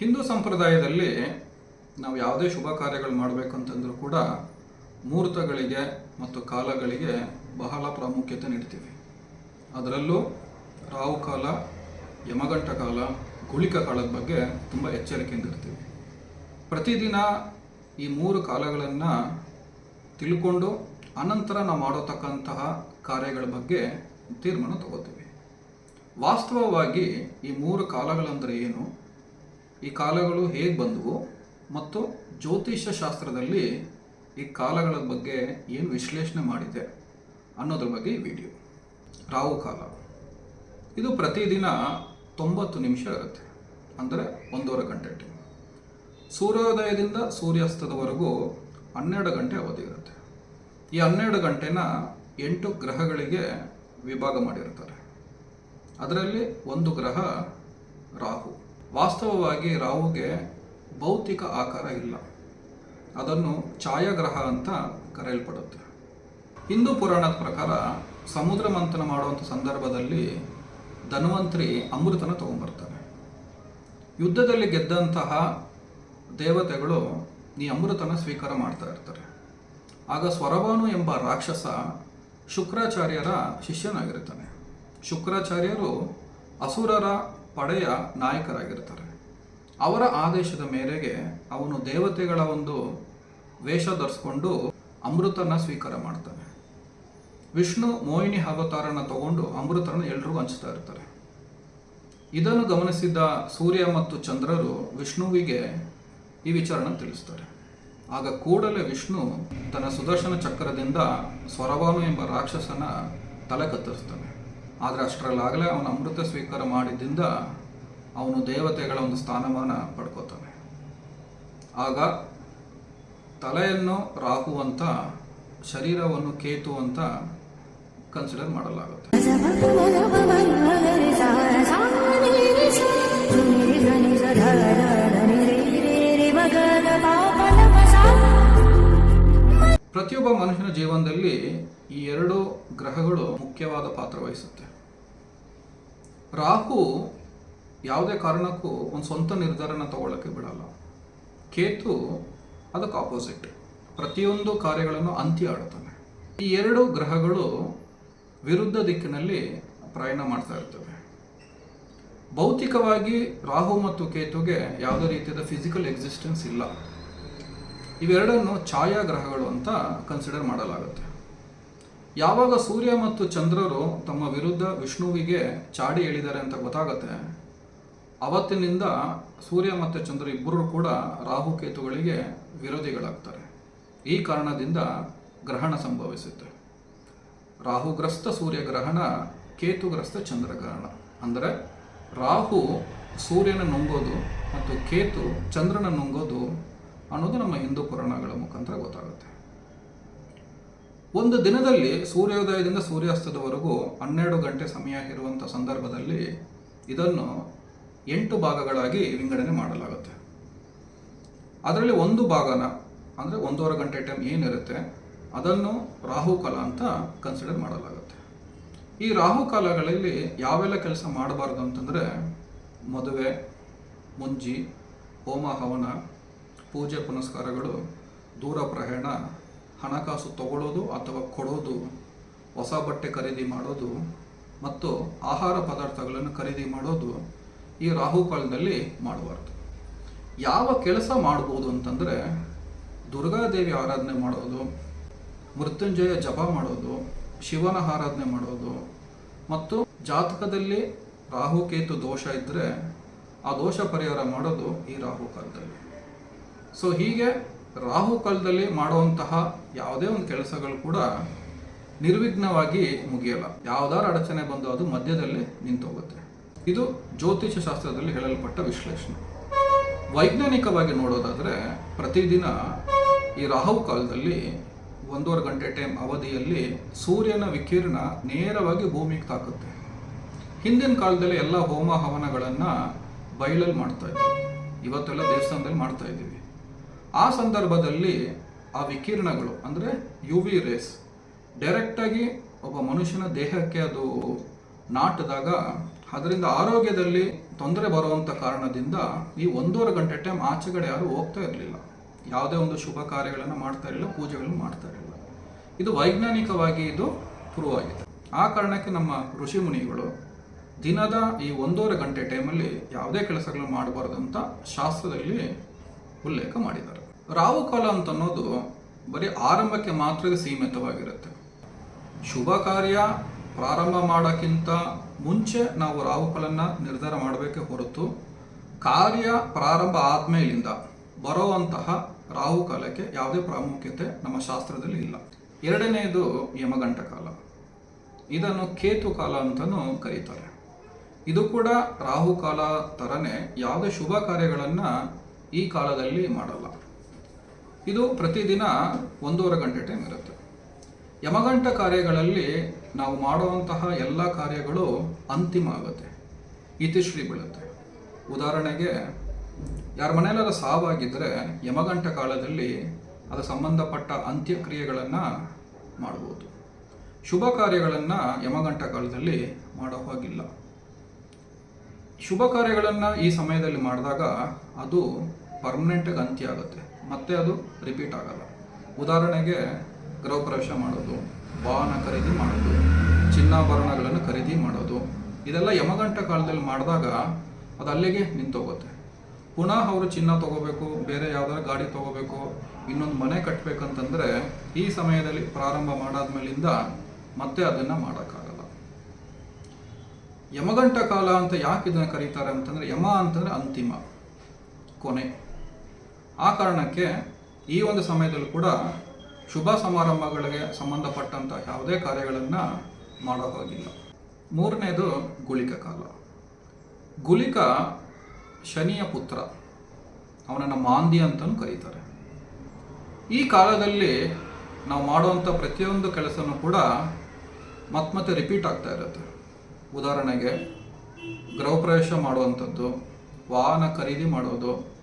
ಹಿಂದೂ ಸಂಪ್ರದಾಯದಲ್ಲಿ ನಾವು ಯಾವುದೇ ಶುಭ ಕಾರ್ಯಗಳು ಮಾಡಬೇಕಂತಂದ್ರೂ ಕೂಡ ಮುಹೂರ್ತಗಳಿಗೆ ಮತ್ತು ಕಾಲಗಳಿಗೆ ಬಹಳ ಪ್ರಾಮುಖ್ಯತೆ ನೀಡ್ತೀವಿ. ಅದರಲ್ಲೂ ರಾವು ಕಾಲ, ಯಮಗಂಟ ಕಾಲ, ಗುಳಿಕ ಕಾಲದ ಬಗ್ಗೆ ತುಂಬ ಎಚ್ಚರಿಕೆಯಿಂದ ಇರ್ತೀವಿ. ಪ್ರತಿದಿನ ಈ ಮೂರು ಕಾಲಗಳನ್ನು ತಿಳ್ಕೊಂಡು ಅನಂತರ ನಾವು ಮಾಡತಕ್ಕಂತಹ ಕಾರ್ಯಗಳ ಬಗ್ಗೆ ತೀರ್ಮಾನ ತಗೋತೀವಿ. ವಾಸ್ತವವಾಗಿ ಈ ಮೂರು ಕಾಲಗಳಂದರೆ ಏನು? ಈ ಕಾಲಗಳು ಹೇಗೆ ಬಂದವು ಮತ್ತು ಜ್ಯೋತಿಷ್ಯ ಶಾಸ್ತ್ರದಲ್ಲಿ ಈ ಕಾಲಗಳ ಬಗ್ಗೆ ಏನು ವಿಶ್ಲೇಷಣೆ ಮಾಡಿದೆ ಅನ್ನೋದ್ರ ಬಗ್ಗೆ ಈ ವಿಡಿಯೋ. ರಾಹು ಕಾಲ. ಇದು ಪ್ರತಿದಿನ ತೊಂಬತ್ತು ನಿಮಿಷ ಇರುತ್ತೆ. ಅಂದರೆ ಒಂದೂವರೆ ಗಂಟೆ ಟೈಮ್ ಸೂರ್ಯೋದಯದಿಂದ ಸೂರ್ಯಾಸ್ತದವರೆಗೂ ಹನ್ನೆರಡು ಗಂಟೆ ಅವಧಿ ಇರುತ್ತೆ. ಈ ಹನ್ನೆರಡು ಗಂಟೆನ ಎಂಟು ಗ್ರಹಗಳಿಗೆ ವಿಭಾಗ ಮಾಡಿರ್ತಾರೆ. ಅದರಲ್ಲಿ ಒಂದು ಗ್ರಹ ರಾಹು. ವಾಸ್ತವವಾಗಿ ರಾಹುಗೆ ಭೌತಿಕ ಆಕಾರ ಇಲ್ಲ. ಅದನ್ನು ಛಾಯಾಗ್ರಹ ಅಂತ ಕರೆಯಲ್ಪಡುತ್ತೆ. ಹಿಂದೂ ಪುರಾಣದ ಪ್ರಕಾರ ಸಮುದ್ರ ಮಂಥನ ಮಾಡುವಂಥ ಸಂದರ್ಭದಲ್ಲಿ ಧನ್ವಂತರಿ ಅಮೃತನ ತಗೊಂಡ್ಬರ್ತಾನೆ. ಯುದ್ಧದಲ್ಲಿ ಗೆದ್ದಂತಹ ದೇವತೆಗಳು ಈ ಅಮೃತನ ಸ್ವೀಕಾರ ಮಾಡ್ತಾ ಇರ್ತಾರೆ. ಆಗ ಸ್ವರಭಾನು ಎಂಬ ರಾಕ್ಷಸ ಶುಕ್ರಾಚಾರ್ಯರ ಶಿಷ್ಯನಾಗಿರ್ತಾನೆ. ಶುಕ್ರಾಚಾರ್ಯರು ಅಸುರರ ಪಡೆಯ ನಾಯಕರಾಗಿರ್ತಾರೆ. ಅವರ ಆದೇಶದ ಮೇರೆಗೆ ಅವನು ದೇವತೆಗಳ ಒಂದು ವೇಷ ಧರಿಸ್ಕೊಂಡು ಅಮೃತನ ಸ್ವೀಕಾರ ಮಾಡ್ತಾನೆ. ವಿಷ್ಣು ಮೋಹಿನಿ ಅವತಾರನ ತಗೊಂಡು ಅಮೃತನ ಎಲ್ಲರೂ ಹಂಚ್ತಾ ಇರ್ತಾರೆ. ಇದನ್ನು ಗಮನಿಸಿದ ಸೂರ್ಯ ಮತ್ತು ಚಂದ್ರರು ವಿಷ್ಣುವಿಗೆ ಈ ವಿಚಾರನ ತಿಳಿಸ್ತಾರೆ. ಆಗ ಕೂಡಲೇ ವಿಷ್ಣು ತನ್ನ ಸುದರ್ಶನ ಚಕ್ರದಿಂದ ಸ್ವರವಾನು ಎಂಬ ರಾಕ್ಷಸನ ತಲೆ ಕತ್ತರಿಸ್ತಾನೆ. ಆದರೆ ಅಷ್ಟರಲ್ಲಾಗಲೇ ಅವನು ಅಮೃತ ಸ್ವೀಕಾರ ಮಾಡಿದ್ದರಿಂದ ಅವನು ದೇವತೆಗಳ ಒಂದು ಸ್ಥಾನಮಾನ ಪಡ್ಕೋತಾನೆ. ಆಗ ತಲೆಯನ್ನು ರಾಹು ಅಂತ ಶರೀರವನ್ನು ಕೇತು ಅಂತ ಕನ್ಸಿಡರ್ ಮಾಡಲಾಗುತ್ತೆ. ಪ್ರತಿಯೊಬ್ಬ ಮನುಷ್ಯನ ಜೀವನದಲ್ಲಿ ಈ ಎರಡು ಗ್ರಹಗಳು ಮುಖ್ಯವಾದ ಪಾತ್ರ ವಹಿಸುತ್ತೆ. ರಾಹು ಯಾವುದೇ ಕಾರಣಕ್ಕೂ ಒಂದು ಸ್ವಂತ ನಿರ್ಧಾರನ ತಗೊಳ್ಳೋಕ್ಕೆ ಬಿಡಲ್ಲ. ಕೇತು ಅದಕ್ಕೆ ಆಪೋಸಿಟ್ ಪ್ರತಿಯೊಂದು ಕಾರ್ಯಗಳನ್ನು ಅಂತ್ಯ ಆಡುತ್ತಾನೆ. ಈ ಎರಡು ಗ್ರಹಗಳು ವಿರುದ್ಧ ದಿಕ್ಕಿನಲ್ಲಿ ಪ್ರಯಾಣ ಮಾಡ್ತಾ ಇರ್ತವೆ. ಭೌತಿಕವಾಗಿ ರಾಹು ಮತ್ತು ಕೇತುಗೆ ಯಾವುದೇ ರೀತಿಯಾದ ಫಿಸಿಕಲ್ ಎಕ್ಸಿಸ್ಟೆನ್ಸ್ ಇಲ್ಲ. ಇವೆರಡನ್ನು ಛಾಯಾಗ್ರಹಗಳು ಅಂತ ಕನ್ಸಿಡರ್ ಮಾಡಲಾಗುತ್ತೆ. ಯಾವಾಗ ಸೂರ್ಯ ಮತ್ತು ಚಂದ್ರರು ತಮ್ಮ ವಿರುದ್ಧ ವಿಷ್ಣುವಿಗೆ ಚಾಡಿ ಹೇಳಿದ್ದಾರೆ ಅಂತ ಗೊತ್ತಾಗುತ್ತೆ, ಅವತ್ತಿನಿಂದ ಸೂರ್ಯ ಮತ್ತು ಚಂದ್ರ ಇಬ್ಬರು ಕೂಡ ರಾಹುಕೇತುಗಳಿಗೆ ವಿರೋಧಿಗಳಾಗ್ತಾರೆ. ಈ ಕಾರಣದಿಂದ ಗ್ರಹಣ ಸಂಭವಿಸುತ್ತೆ. ರಾಹುಗ್ರಸ್ತ ಸೂರ್ಯಗ್ರಹಣ ಕೇತುಗ್ರಸ್ತ ಚಂದ್ರಗ್ರಹಣ ಅಂದರೆ ರಾಹು ಸೂರ್ಯನ ನುಂಗೋದು ಮತ್ತು ಕೇತು ಚಂದ್ರನ ನುಂಗೋದು ಅನ್ನೋದು ನಮ್ಮ ಹಿಂದೂ ಪುರಾಣಗಳ ಮುಖಾಂತರ ಗೊತ್ತಾಗುತ್ತೆ. ಒಂದು ದಿನದಲ್ಲಿ ಸೂರ್ಯೋದಯದಿಂದ ಸೂರ್ಯಾಸ್ತದವರೆಗೂ ಹನ್ನೆರಡು ಗಂಟೆ ಸಮಯ ಇರುವಂಥ ಸಂದರ್ಭದಲ್ಲಿ ಇದನ್ನು ಎಂಟು ಭಾಗಗಳಾಗಿ ವಿಂಗಡಣೆ ಮಾಡಲಾಗುತ್ತೆ. ಅದರಲ್ಲಿ ಒಂದು ಭಾಗನ, ಅಂದರೆ ಒಂದೂವರೆ ಗಂಟೆ ಟೈಮ್ ಏನಿರುತ್ತೆ, ಅದನ್ನು ರಾಹುಕಾಲ ಅಂತ ಕನ್ಸಿಡರ್ ಮಾಡಲಾಗುತ್ತೆ. ಈ ರಾಹುಕಾಲಗಳಲ್ಲಿ ಯಾವೆಲ್ಲ ಕೆಲಸ ಮಾಡಬಾರ್ದು ಅಂತಂದರೆ, ಮದುವೆ, ಮುಂಜಿ, ಹೋಮ ಹವನ, ಪೂಜೆ ಪುನಸ್ಕಾರಗಳು, ದೂರ ಪ್ರಯಾಣ ಹಣಕಾಸು ತಗೊಳ್ಳೋದು ಅಥವಾ ಕೊಡೋದು, ಹೊಸ ಬಟ್ಟೆ ಖರೀದಿ ಮಾಡೋದು ಮತ್ತು ಆಹಾರ ಪದಾರ್ಥಗಳನ್ನು ಖರೀದಿ ಮಾಡೋದು ಈ ರಾಹುಕಾಲದಲ್ಲಿ ಮಾಡಬಾರ್ದು ಯಾವ ಕೆಲಸ ಮಾಡ್ಬೋದು ಅಂತಂದರೆ ದುರ್ಗಾದೇವಿ ಆರಾಧನೆ ಮಾಡೋದು, ಮೃತ್ಯುಂಜಯ ಜಪ ಮಾಡೋದು, ಶಿವನ ಆರಾಧನೆ ಮಾಡೋದು ಮತ್ತು ಜಾತಕದಲ್ಲಿ ರಾಹುಕೇತು ದೋಷ ಇದ್ದರೆ ಆ ದೋಷ ಪರಿಹಾರ ಮಾಡೋದು ಈ ರಾಹುಕಾಲದಲ್ಲಿ ಸೊ ಹೀಗೆ ರಾಹುಕಾಲದಲ್ಲಿ ಮಾಡುವಂತಹ ಯಾವುದೇ ಒಂದು ಕೆಲಸಗಳು ಕೂಡ ನಿರ್ವಿಘ್ನವಾಗಿ ಮುಗಿಯಲ್ಲ. ಯಾವ್ದಾರು ಅಡಚಣೆ ಬಂದು ಅದು ಮಧ್ಯದಲ್ಲಿ ನಿಂತೋಗುತ್ತೆ. ಇದು ಜ್ಯೋತಿಷ ಶಾಸ್ತ್ರದಲ್ಲಿ ಹೇಳಲ್ಪಟ್ಟ ವಿಶ್ಲೇಷಣೆ. ವೈಜ್ಞಾನಿಕವಾಗಿ ನೋಡೋದಾದರೆ ಪ್ರತಿದಿನ ಈ ರಾಹು ಕಾಲದಲ್ಲಿ ಒಂದೂವರೆ ಗಂಟೆ ಟೈಮ್ ಅವಧಿಯಲ್ಲಿ ಸೂರ್ಯನ ವಿಕಿರಣ ನೇರವಾಗಿ ಭೂಮಿಗೆ ತಾಕುತ್ತೆ. ಹಿಂದಿನ ಕಾಲದಲ್ಲಿ ಎಲ್ಲ ಹೋಮ ಹವನಗಳನ್ನು ಬಯಲಲ್ಲಿ ಮಾಡ್ತಾ ಇದ್ವಿ. ಇವತ್ತೆಲ್ಲ ದೇವಸ್ಥಾನದಲ್ಲಿ ಮಾಡ್ತಾ ಇದ್ದೀವಿ. ಆ ಸಂದರ್ಭದಲ್ಲಿ ಆ ವಿಕಿರಣಗಳು, ಅಂದರೆ ಯು ವಿ ರೇಸ್ ಡೈರೆಕ್ಟಾಗಿ ಒಬ್ಬ ಮನುಷ್ಯನ ದೇಹಕ್ಕೆ ಅದು ನಾಟಿದಾಗ ಅದರಿಂದ ಆರೋಗ್ಯದಲ್ಲಿ ತೊಂದರೆ ಬರುವಂಥ ಕಾರಣದಿಂದ ಈ ಒಂದೂವರೆ ಗಂಟೆ ಟೈಮ್ ಆಚೆಗಡೆ ಯಾರು ಹೋಗ್ತಾ ಇರಲಿಲ್ಲ. ಯಾವುದೇ ಒಂದು ಶುಭ ಕಾರ್ಯಗಳನ್ನು ಮಾಡ್ತಾ ಇರಲಿಲ್ಲ, ಪೂಜೆಗಳನ್ನು ಮಾಡ್ತಾ ಇರಲಿಲ್ಲ. ಇದು ವೈಜ್ಞಾನಿಕವಾಗಿ ಇದು ಪ್ರೂವ್ ಆಗಿದೆ. ಆ ಕಾರಣಕ್ಕೆ ನಮ್ಮ ಋಷಿ ಮುನಿಗಳು ದಿನದ ಈ ಒಂದೂವರೆ ಗಂಟೆ ಟೈಮಲ್ಲಿ ಯಾವುದೇ ಕೆಲಸಗಳನ್ನು ಮಾಡಬಾರ್ದು ಅಂತ ಶಾಸ್ತ್ರದಲ್ಲಿ ಉಲ್ಲೇಖ ಮಾಡಿದ್ದಾರೆ. ರಾಹು ಕಾಲ ಅಂತ ಅನ್ನೋದು ಬರೀ ಆರಂಭಕ್ಕೆ ಮಾತ್ರ ಸೀಮಿತವಾಗಿರುತ್ತೆ. ಶುಭ ಕಾರ್ಯ ಪ್ರಾರಂಭ ಮಾಡೋಕ್ಕಿಂತ ಮುಂಚೆ ನಾವು ರಾಹುಕಾಲನ್ನ ನಿರ್ಧಾರ ಮಾಡಬೇಕೇ ಹೊರತು ಕಾರ್ಯ ಪ್ರಾರಂಭ ಆದ್ಮೇಲಿಂದ ಬರುವಂತಹ ರಾಹುಕಾಲಕ್ಕೆ ಯಾವುದೇ ಪ್ರಾಮುಖ್ಯತೆ ನಮ್ಮ ಶಾಸ್ತ್ರದಲ್ಲಿ ಇಲ್ಲ. ಎರಡನೆಯದು ಯಮಗಂಟ ಕಾಲ. ಇದನ್ನು ಕೇತು ಕಾಲ ಅಂತಲೂ ಕರೀತಾರೆ. ಇದು ಕೂಡ ರಾಹುಕಾಲ ಥರನೇ ಯಾವುದೇ ಶುಭ ಕಾರ್ಯಗಳನ್ನು ಈ ಕಾಲದಲ್ಲಿ ಮಾಡಲ್ಲ. ಇದು ಪ್ರತಿದಿನ ಒಂದೂವರೆ ಗಂಟೆ ಟೈಮ್ ಇರುತ್ತೆ. ಯಮಗಂಟ ಕಾರ್ಯಗಳಲ್ಲಿ ನಾವು ಮಾಡುವಂತಹ ಎಲ್ಲ ಕಾರ್ಯಗಳು ಅಂತಿಮ ಆಗುತ್ತೆ. ಇತಿಶ್ರೀ ಬೀಳುತ್ತೆ. ಉದಾಹರಣೆಗೆ, ಯಾರ ಮನೆಯಲ್ಲೆಲ್ಲ ಸಾವಾಗಿದ್ದರೆ ಯಮಗಂಟ ಕಾಲದಲ್ಲಿ ಅದು ಸಂಬಂಧಪಟ್ಟ ಅಂತ್ಯಕ್ರಿಯೆಗಳನ್ನು ಮಾಡ್ಬೋದು. ಶುಭ ಕಾರ್ಯಗಳನ್ನು ಯಮಗಂಟ ಕಾಲದಲ್ಲಿ ಮಾಡೋ ಹಾಗಿಲ್ಲ. ಶುಭ ಕಾರ್ಯಗಳನ್ನು ಈ ಸಮಯದಲ್ಲಿ ಮಾಡಿದಾಗ ಅದು ಪರ್ಮನೆಂಟಾಗಿ ಅಂತ್ಯ ಆಗುತ್ತೆ. ಮತ್ತೆ ಅದು ರಿಪೀಟ್ ಆಗಲ್ಲ. ಉದಾಹರಣೆಗೆ ಗೃಹ ಪ್ರವೇಶ ಮಾಡೋದು, ವಾಹನ ಖರೀದಿ ಮಾಡೋದು ಚಿನ್ನಾಭರಣಗಳನ್ನು ಖರೀದಿ ಮಾಡೋದು, ಇದೆಲ್ಲ ಯಮಗಂಟ ಕಾಲದಲ್ಲಿ ಮಾಡಿದಾಗ ಅದು ಅಲ್ಲಿಗೆ ನಿಂತೋಗುತ್ತೆ. ಪುನಃ ಅವರು ಚಿನ್ನ ತಗೋಬೇಕು, ಬೇರೆ ಯಾವ್ದಾದ್ರು ಗಾಡಿ ತಗೋಬೇಕು, ಇನ್ನೊಂದು ಮನೆ ಕಟ್ಟಬೇಕಂತಂದ್ರೆ ಈ ಸಮಯದಲ್ಲಿ ಪ್ರಾರಂಭ ಮಾಡಾದ್ಮೇಲಿಂದ ಮತ್ತೆ ಅದನ್ನು ಮಾಡೋಕ್ಕಾಗಲ್ಲ. ಯಮಗಂಟ ಕಾಲ ಅಂತ ಯಾಕೆ ಇದನ್ನು ಕರೀತಾರೆ ಅಂತಂದ್ರೆ, ಯಮ ಅಂತಂದ್ರೆ ಅಂತಿಮ, ಕೊನೆ. ಆ ಕಾರಣಕ್ಕೆ ಈ ಒಂದು ಸಮಯದಲ್ಲೂ ಕೂಡ ಶುಭ ಸಮಾರಂಭಗಳಿಗೆ ಸಂಬಂಧಪಟ್ಟಂಥ ಯಾವುದೇ ಕಾರ್ಯಗಳನ್ನು ಮಾಡೋ ಹಾಗಿಲ್ಲ. ಮೂರನೇದು ಗುಳಿಕ ಕಾಲ. ಗುಳಿಕ ಶನಿಯ ಪುತ್ರ, ಅವನನ್ನು ಮಾಂದಿ ಅಂತಲೂ ಕರೀತಾರೆ. ಈ ಕಾಲದಲ್ಲಿ ನಾವು ಮಾಡುವಂಥ ಪ್ರತಿಯೊಂದು ಕೆಲಸನೂ ಕೂಡ ಮತ್ತೆ ಮತ್ತೆ ರಿಪೀಟ್ ಆಗ್ತಾ ಇರುತ್ತೆ. ಉದಾಹರಣೆಗೆ ಗೃಹ ಪ್ರವೇಶ ಮಾಡುವಂಥದ್ದು, ವಾಹನ ಖರೀದಿ ಮಾಡೋದು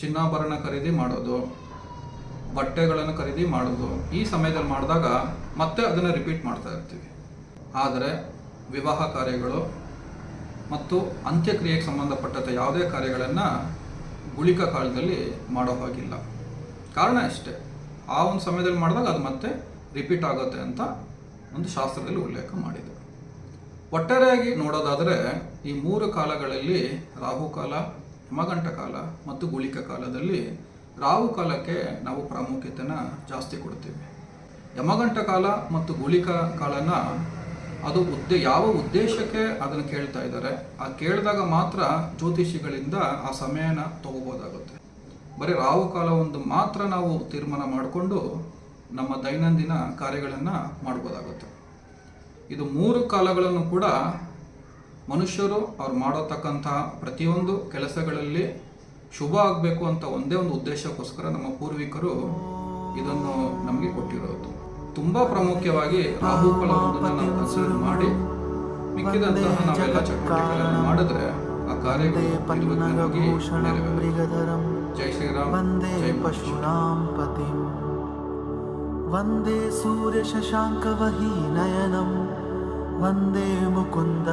ಚಿನ್ನಾಭರಣ ಖರೀದಿ ಮಾಡೋದು, ಬಟ್ಟೆಗಳನ್ನು ಖರೀದಿ ಮಾಡೋದು, ಈ ಸಮಯದಲ್ಲಿ ಮಾಡಿದಾಗ ಮತ್ತೆ ಅದನ್ನು ರಿಪೀಟ್ ಮಾಡ್ತಾ ಇರ್ತೀವಿ. ಆದರೆ ವಿವಾಹ ಕಾರ್ಯಗಳು ಮತ್ತು ಅಂತ್ಯಕ್ರಿಯೆಗೆ ಸಂಬಂಧಪಟ್ಟಂಥ ಯಾವುದೇ ಕಾರ್ಯಗಳನ್ನು ಗುಳಿಕ ಕಾಲದಲ್ಲಿ ಮಾಡೋ ಹಾಗಿಲ್ಲ. ಕಾರಣ ಇಷ್ಟೇ. ಆ ಒಂದು ಸಮಯದಲ್ಲಿ ಮಾಡಿದಾಗ ಅದು ಮತ್ತೆ ರಿಪೀಟ್ ಆಗುತ್ತೆ ಅಂತ ಒಂದು ಶಾಸ್ತ್ರದಲ್ಲಿ ಉಲ್ಲೇಖ ಮಾಡಿದೆ. ಒಟ್ಟಾರೆಯಾಗಿ ನೋಡೋದಾದರೆ ಈ ಮೂರು ಕಾಲಗಳಲ್ಲಿ ರಾಹುಕಾಲ ಯಮಗಂಟ ಕಾಲ ಮತ್ತು ಗುಳಿಕ ಕಾಲದಲ್ಲಿ ರಾಹು ಕಾಲಕ್ಕೆ ನಾವು ಪ್ರಾಮುಖ್ಯತೆನ ಜಾಸ್ತಿ ಕೊಡ್ತೀವಿ. ಯಮಗಂಟ ಕಾಲ ಮತ್ತು ಗುಳಿಕ ಕಾಲನ ಅದು ಉದ್ದೇ, ಯಾವ ಉದ್ದೇಶಕ್ಕೆ ಅದನ್ನು ಕೇಳ್ತಾ ಇದ್ದಾರೆ, ಆ ಕೇಳಿದಾಗ ಮಾತ್ರ ಜ್ಯೋತಿಷಿಗಳಿಂದ ಆ ಸಮಯನ ತಗೋಬೋದಾಗುತ್ತೆ. ಬರೀ ಕಾಲ ಒಂದು ಮಾತ್ರ ನಾವು ತೀರ್ಮಾನ ಮಾಡಿಕೊಂಡು ನಮ್ಮ ದೈನಂದಿನ ಕಾರ್ಯಗಳನ್ನು ಮಾಡ್ಬೋದಾಗುತ್ತೆ. ಇದು ಮೂರು ಕಾಲಗಳನ್ನು ಕೂಡ ಮನುಷ್ಯರು ಅವ್ರು ಮಾಡತಕ್ಕಂತಹ ಪ್ರತಿಯೊಂದು ಕೆಲಸಗಳಲ್ಲಿ ಶುಭ ಆಗಬೇಕು ಅಂತ ಒಂದೇ ಒಂದು ಉದ್ದೇಶಕ್ಕೋಸ್ಕರ ನಮ್ಮ ಪೂರ್ವಿಕರು ಇದನ್ನು ನಮಗೆ ಕೊಟ್ಟಿರೋದು ತುಂಬಾ ಪ್ರಾಮುಖ್ಯವಾಗಿ ರಾಹುಕಾಲ ಒಂದನ್ನು ನಾವು ಕನ್ಸಿಡರ್ ಮಾಡಿ ಮಿಕ್ಕಿದಂತಹ ನಾವೆಲ್ಲ ಚಟುವಟಿಕೆಗಳನ್ನು ಮಾಡಿದ್ರೆ ಆ ಕಾರ್ಯಗಳು ನಿರ್ವಿಘ್ನವಾಗಿ ನೆರವೇರುತ್ತೆ. मृगधरं ಜೈ ಶ್ರೀರಾಮ್ वन्दे ಜೈ ಮನುಷ್ಯ. पशूनां पतिम् वन्दे सूर्यशशाङ्कवहीनयनं वन्दे मुकुन्द